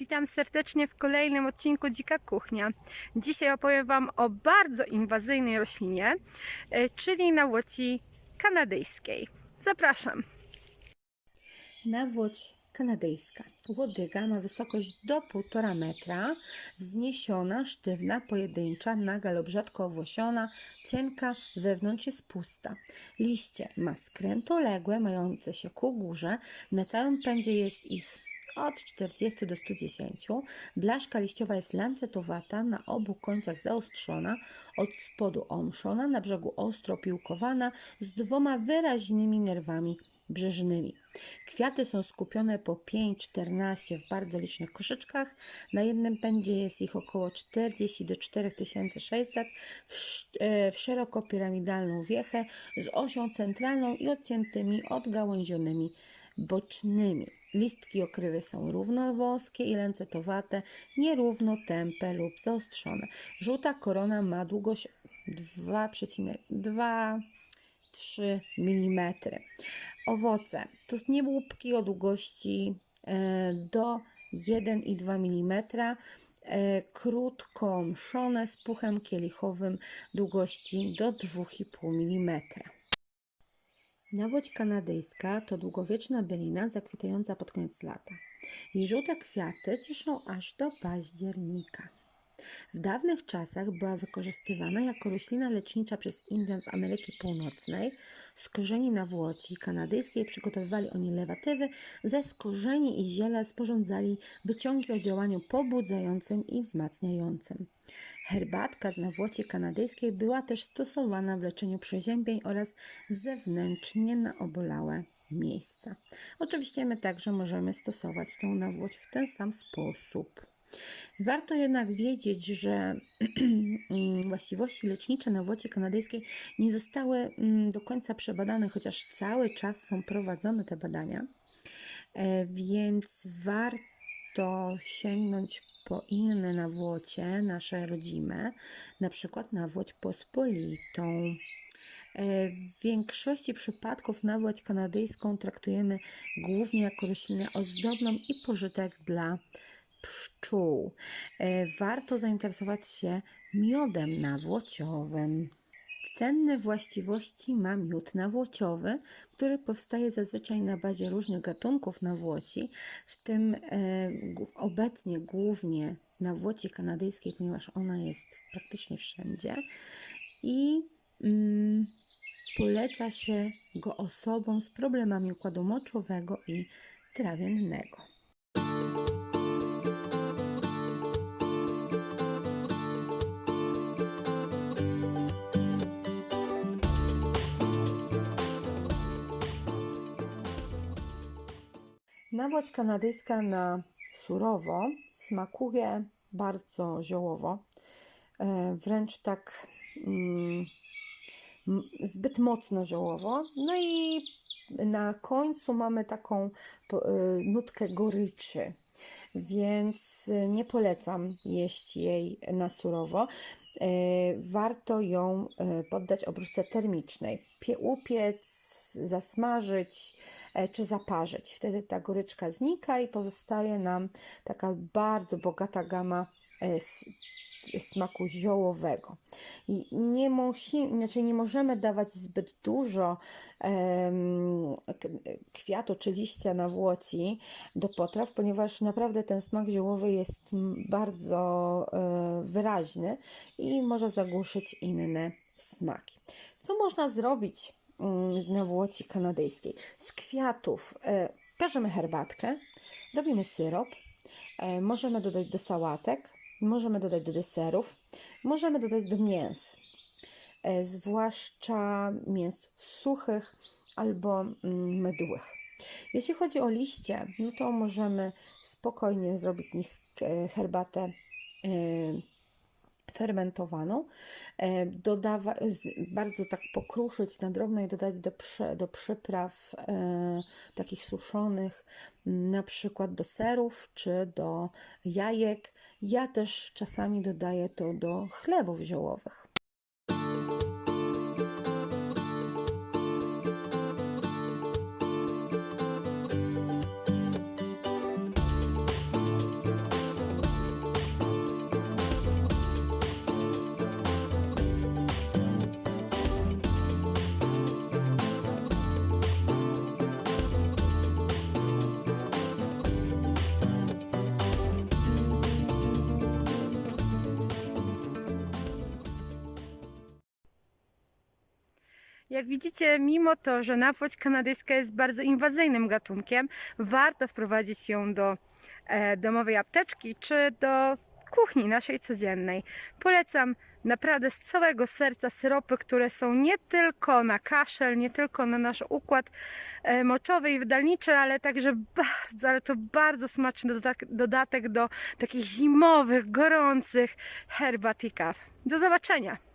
Witam serdecznie w kolejnym odcinku Dzika Kuchnia. Dzisiaj opowiem Wam o bardzo inwazyjnej roślinie, e, czyli nawłoci kanadyjskiej. Zapraszam. Nawłoć kanadyjska. Łodyga ma wysokość do 1,5 metra, wzniesiona, sztywna, pojedyncza, naga lub rzadko owłosiona, cienka, wewnątrz jest pusta. Liście ma skrętoległe, mające się ku górze, na całym pędzie jest ich od 40 do 110. Blaszka liściowa jest lancetowata, na obu końcach zaostrzona, od spodu omszona, na brzegu ostro piłkowana, z dwoma wyraźnymi nerwami brzeżnymi. Kwiaty są skupione po 5-14 w bardzo licznych koszyczkach. Na jednym pędzie jest ich około 40 do 4600 w, e, w szeroko piramidalną wiechę z osią centralną i odciętymi odgałęzionymi bocznymi. Listki okrywy są równowłoskie i lancetowate, nierówno tępe lub zaostrzone. Żółta korona ma długość 2,2-3 mm. Owoce to niebłupki o długości e, do 1,2 mm. Krótko mszone z puchem kielichowym długości do 2,5 mm. Nawłoć kanadyjska to długowieczna bylina zakwitająca pod koniec lata. Jej żółte kwiaty cieszą aż do października. W dawnych czasach była wykorzystywana jako roślina lecznicza przez Indian z Ameryki Północnej. Z korzeni nawłoci kanadyjskiej przygotowywali oni lewatywy, ze z korzeni i ziela sporządzali wyciągi o działaniu pobudzającym i wzmacniającym. Herbatka z nawłoci kanadyjskiej była też stosowana w leczeniu przeziębień oraz zewnętrznie na obolałe miejsca. Oczywiście my także możemy stosować tą nawłoć w ten sam sposób. Warto jednak wiedzieć, że mm, właściwości lecznicze nawłoci kanadyjskiej nie zostały mm, do końca przebadane, chociaż cały czas są prowadzone te badania, E, więc warto sięgnąć po inne nawłocie, nasze rodzime, na przykład nawłoć pospolitą. E, W większości przypadków nawłoć kanadyjską traktujemy głównie jako roślinę ozdobną i pożytek dla pszczół. E, Warto zainteresować się miodem nawłociowym. Cenne właściwości ma miód nawłociowy, który powstaje zazwyczaj na bazie różnych gatunków nawłoci, w tym e, obecnie głównie nawłoci kanadyjskiej, ponieważ ona jest praktycznie wszędzie. I mm, poleca się go osobom z problemami układu moczowego i trawiennego. Nawłoć kanadyjska na surowo smakuje bardzo ziołowo, e, wręcz tak mm, zbyt mocno ziołowo. No i na końcu mamy taką e, nutkę goryczy, więc nie polecam jeść jej na surowo. E, Warto ją poddać obróbce termicznej. Pie- Upiec, zasmażyć e, czy zaparzyć. Wtedy ta goryczka znika i pozostaje nam taka bardzo bogata gama e, smaku ziołowego. I nie, musi, znaczy nie możemy dawać zbyt dużo kwiatu czy liścia na włoci do potraw, ponieważ naprawdę ten smak ziołowy jest bardzo e, wyraźny i może zagłuszyć inne smaki. Co można zrobić z nawłoci kanadyjskiej? Z kwiatów e, piarzemy herbatkę, robimy syrop, e, możemy dodać do sałatek, możemy dodać do deserów, możemy dodać do mięs, e, zwłaszcza mięs suchych albo mm, mydłych. Jeśli chodzi o liście, no to możemy spokojnie zrobić z nich e, herbatę e, fermentowaną, e, dodawa, bardzo tak pokruszyć na drobno i dodać do, do przypraw e, takich suszonych, na przykład do serów czy do jajek. Ja też czasami dodaję to do chlebów ziołowych. Jak widzicie, mimo to, że napłoć kanadyjska jest bardzo inwazyjnym gatunkiem, warto wprowadzić ją do e, domowej apteczki czy do kuchni naszej codziennej. Polecam naprawdę z całego serca syropy, które są nie tylko na kaszel, nie tylko na nasz układ e, moczowy i wydalniczy, ale także bardzo, ale to bardzo smaczny dodatek, dodatek do takich zimowych, gorących herbat i kaw. Do zobaczenia!